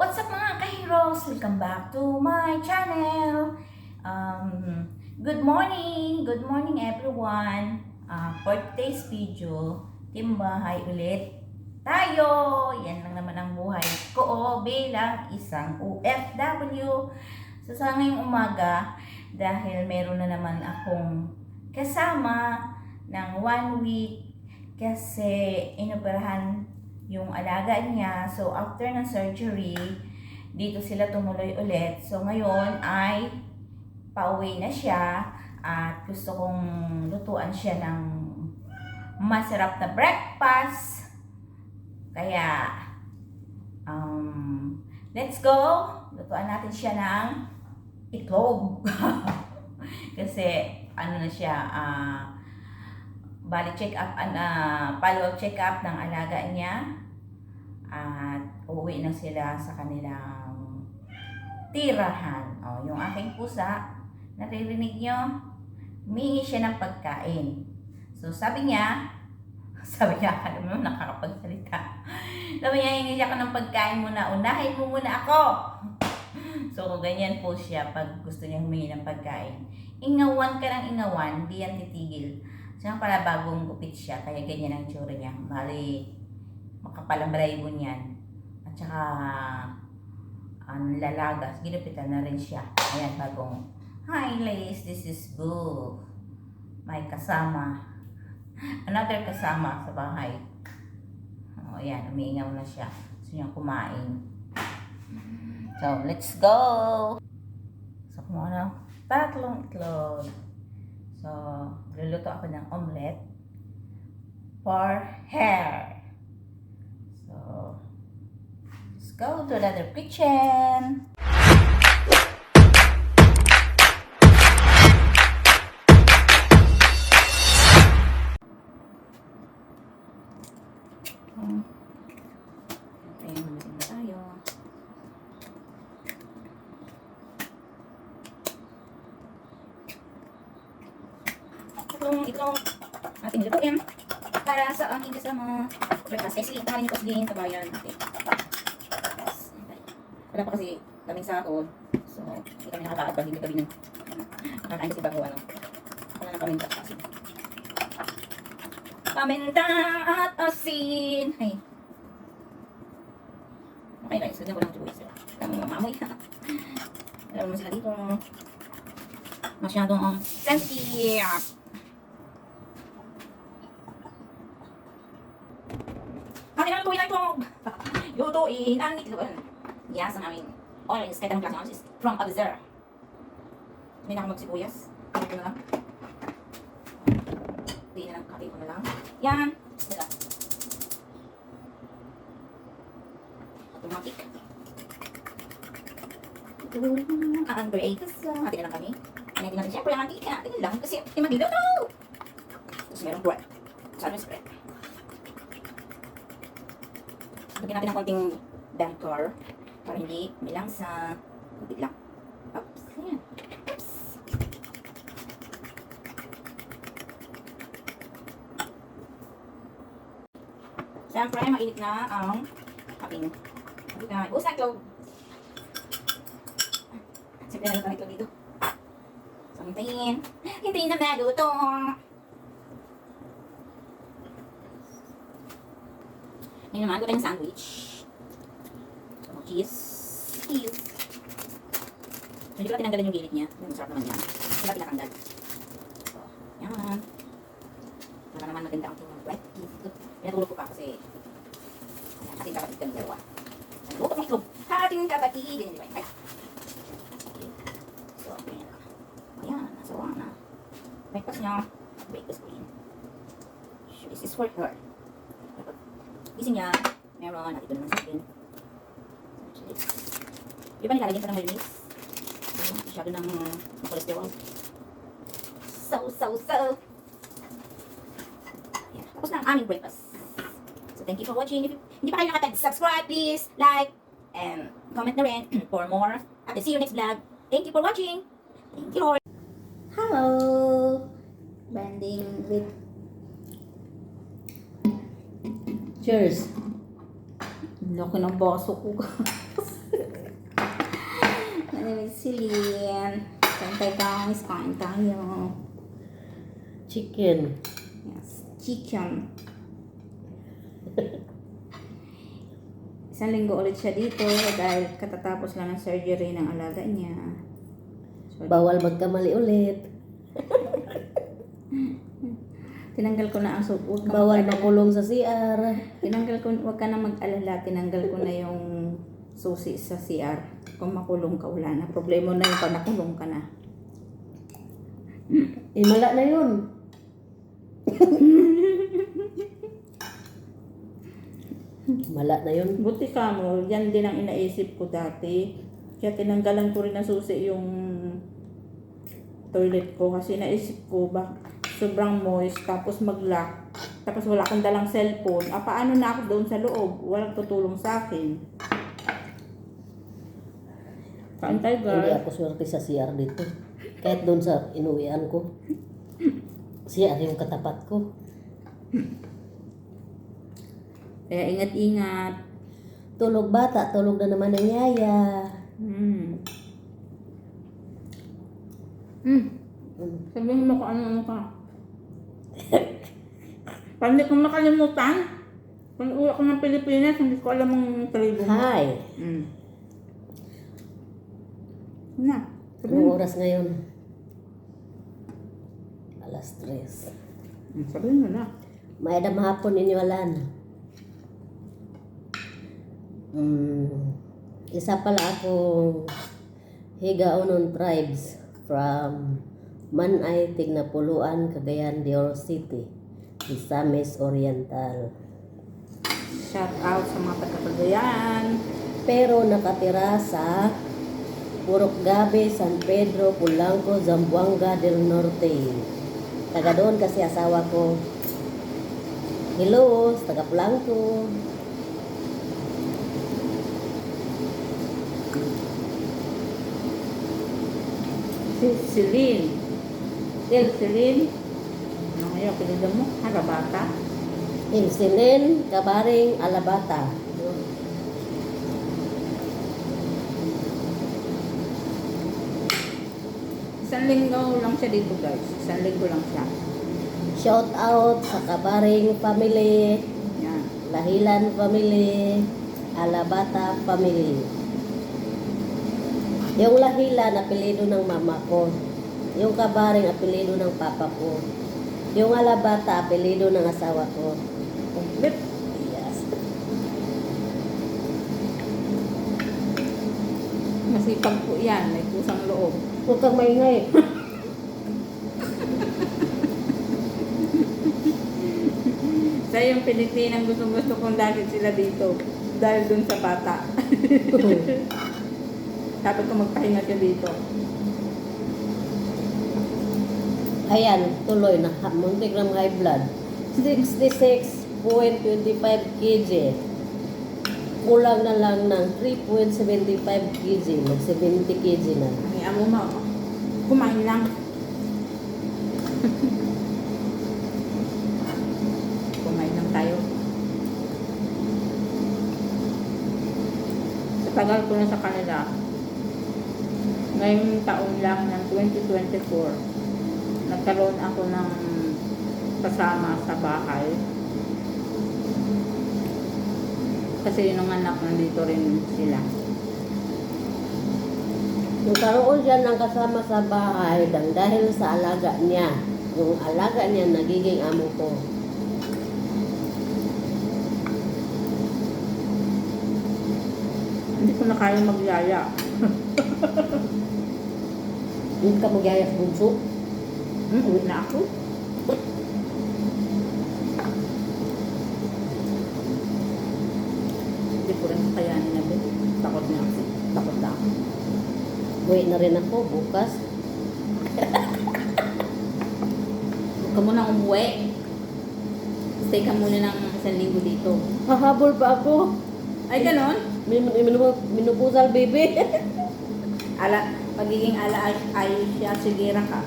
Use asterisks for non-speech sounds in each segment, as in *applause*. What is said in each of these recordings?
What's up mga ka-heroes? Welcome back to my channel. Um, good morning! Good morning everyone. Uh, for today's video, Team Bahay ulit tayo. Yan lang naman ang buhay ko bilang isang OFW. So sa ngayong umaga, dahil meron na naman akong kasama ng one week kasi inoperahan yung alaga niya. So, after ng surgery, dito sila tumuloy ulit. So, ngayon ay pauwi na siya at gusto kong lutuan siya ng masarap na breakfast. Kaya, um, let's go! Lutuan natin siya ng itlog. *laughs* Kasi, ano na siya, ah, bali check up uh, follow check up ng alaga niya at uuwi na sila sa kanilang tirahan. O, yung aking pusa, naririnig nyo, humingi siya ng pagkain. So, sabi niya, *laughs* sabi niya, alam mo, nakakapagsalita. *laughs* Sabi niya, hingi siya ka ng pagkain muna, unahin mo muna ako. *laughs* So, ganyan po siya pag gusto niya humingi ng pagkain. Ingawan ka ng ingawan, di yan titigil. Siya pala bagong gupit siya, kaya ganyan ang tsura niya. Bali, makapalang balayibo niyan. At saka, ang lalagas, ginupitan na rin siya. Ayan, bagong, Hi, ladies, this is Boo. May kasama. Another kasama sa bahay. O, ayan, umiingaw na siya. Gusto niyang kumain. So, let's go! So, kumuha ng tatlong itlog. So, luluto ako ng omelette for hair. So, let's go to another kitchen. Itong itong ating lutuin para sa aking kasama breakfast. Sige, tangalin ko sige sa bayan. Okay. Wala pa kasi kaming sahod. So, hindi kami nakakaabang. Hindi kami nang nakakain kasi bago ano. Wala na kaming breakfast. Paminta at asin. Ay. Okay, guys. Lagyan ko lang juice. Ang mamoy. *laughs* Alam mo sila dito. Masyadong sensitive. Akin ang tuloy na ito. Lutuin *laughs* ang itlog. Yes, ang aming oils. Kahit anong klaseng oils is from Abzer. May nakamogsibuyas. Ano ko na lang. Hindi na lang. Kati ko na lang. Yan. Dala. Automatic. Ito. Ang breaks. Hati na lang kami. Hindi natin siyempre ang mantika. Tingnan lang kasi hindi magluluto. Tapos merong bread. Saan yung spread? Lagyan natin ng konting bankor para hindi milang sa kunti lang. Oops, ayan. Oops. Siyempre, mainit na ang aking pagkain. Usa itlog. Siyempre, nalito ang itlog dito. So, hintayin. Hintayin na maluto. Ngayon naman, gawin ng sandwich. So, cheese. Hindi lang tinanggalan yung gilid niya. Yung sarap naman yan. Hindi. So, yan. Para naman maganda ang tingnan. Wet cheese. Pinatulog ko pa kasi yan, ating kapatid kami dalawa. Luto ng itlog. Ating kapatid. Yan, di ba? Ay. So, ayan. Ayan, nasawa na. Breakfast niya. Breakfast queen. This is for her. Gising niya, meron, at ito naman sa akin. Di ba nilalagyan pa ng mayonnaise? Masyado ng ng cholesterol. So, so, so. Ayan. Tapos na ang aming breakfast. So, thank you for watching. If hindi pa kayo nakatag-subscribe, please, like, and comment na rin *clears throat* for more. At see you next vlog. Thank you for watching. Thank you, Lord. Hello! Banding with Cheers. Laki ng baso ko. *laughs* Lynn. Kain tayo guys. Kain tayo. Chicken. Yes. Chicken. Isang linggo ulit siya dito dahil katatapos lang ng surgery ng alaga niya. So, Bawal magkamali ulit. tinanggal ko na ang suit. Huwag Bawal makulong sa CR. Tinanggal ko, huwag ka na mag-alala. Tinanggal ko na yung susi sa CR. Kung makulong ka, wala na. Problema na yung pag nakulong ka na. Eh, mala na yun. *laughs* mala na yun. Buti ka mo, yan din ang inaisip ko dati. Kaya tinanggalan ko rin ng susi yung toilet ko kasi naisip ko ba sobrang moist tapos mag-lock tapos wala kang dalang cellphone ah paano na ako doon sa loob walang tutulong sa akin kain tayo Hindi ako swerte sa CR dito. Kahit doon sa inuwian ko. CR yung katapat ko. kaya ingat-ingat Tulog bata, tulog na naman ang yaya. hmm. Hmm. Mm. Sabihin mo kung ano-ano ka. Pag hindi ko makalimutan, pag uwi ako ng Pilipinas, hindi ko alam ang tribo mo. Hi! Mm. Na. Anong oras ngayon? Alas 3. Mm, Sabihin mo na. Maedam hapon inyolan. Mm, isa pala akong higaonon tribes from Manay, Tignapuluan, Cagayan de Oro City, Misamis Oriental. Shout out sa mga taga-Cagayan. Pero nakatira sa Purok Gabe, San Pedro, Pulanco, Zamboanga del Norte. Taga doon kasi asawa ko. Hello, taga Pulanco. Si Celine. Tel Celine. Ano ngayon, pinila mo? Harabata. Insinin, Kabaring, Alabata. Isang linggo lang siya dito guys. Isang linggo lang siya. Shout out sa Kabaring family, Yan. Lahilan family, Alabata family. Yung Lahilan, apelido ng mama ko. Yung Kabaring, apelido ng papa ko. Yung Alabata, apelido ng asawa ko. Complete. Yes. Masipag po yan. May pusang loob. Huwag kang maingay. *laughs* Sa yung Pilipinan gusto-gusto kong lagi sila dito. Dahil dun sa bata. *laughs* Dapat ko magpahinga siya dito. Ayan, tuloy na muntik ng high blood. 66.25 kg. Kulang na lang ng 3.75 kg. Mag 70 kg na. Ang amo mo, kumain lang. *laughs* kumain lang tayo. Sa tagal ko na sa kanila, ngayong taon lang ng 2024, nagkaroon ako ng kasama sa bahay. Kasi yung anak nandito rin sila. Nagkaroon siya ng kasama sa bahay dang dahil sa alaga niya. Yung alaga niya nagiging amo ko. Hindi ko na kaya magyaya. *laughs* Hindi ka magyaya sa bunso. Hmm, uwi na ako. Hindi ko rin kayanin na. Takot na ako. Takot na ako. Uwi na rin ako bukas. Huwag ka muna umuwi. Stay ka muna ng isang linggo dito. Hahabol pa ako. Ay, ganon? Min minu- minupusal baby. *laughs* Ala, pagiging ala ay, ay siya sigira ka.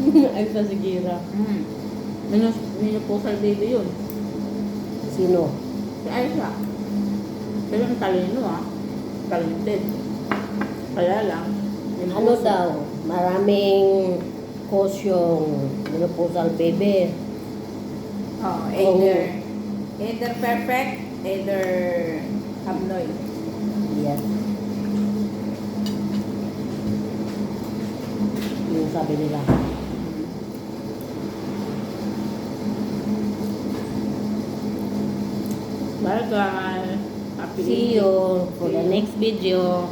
*laughs* Ay sa sigira. Minus, minupusal baby yun. Sino? Si Aisha. Pero ang talino ah. Talented. Kaya lang. Ano daw, maraming cause yung menopausal baby. Oh, either, either perfect, either hamnoy. Yes. Yung sabi nila. Bye guys. See you for the next video.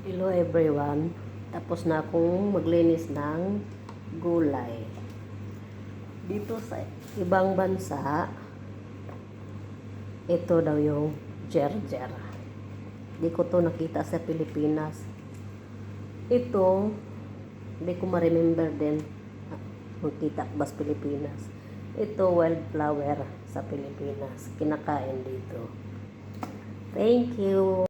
Hello everyone. Tapos na akong maglinis ng gulay. Dito sa ibang bansa, ito daw yung jerjer. Di ko to nakita sa Pilipinas. Ito, hindi ko ma-remember din ah, makita ko ba sa Pilipinas. Ito, wildflower sa Pilipinas. Kinakain dito. Thank you.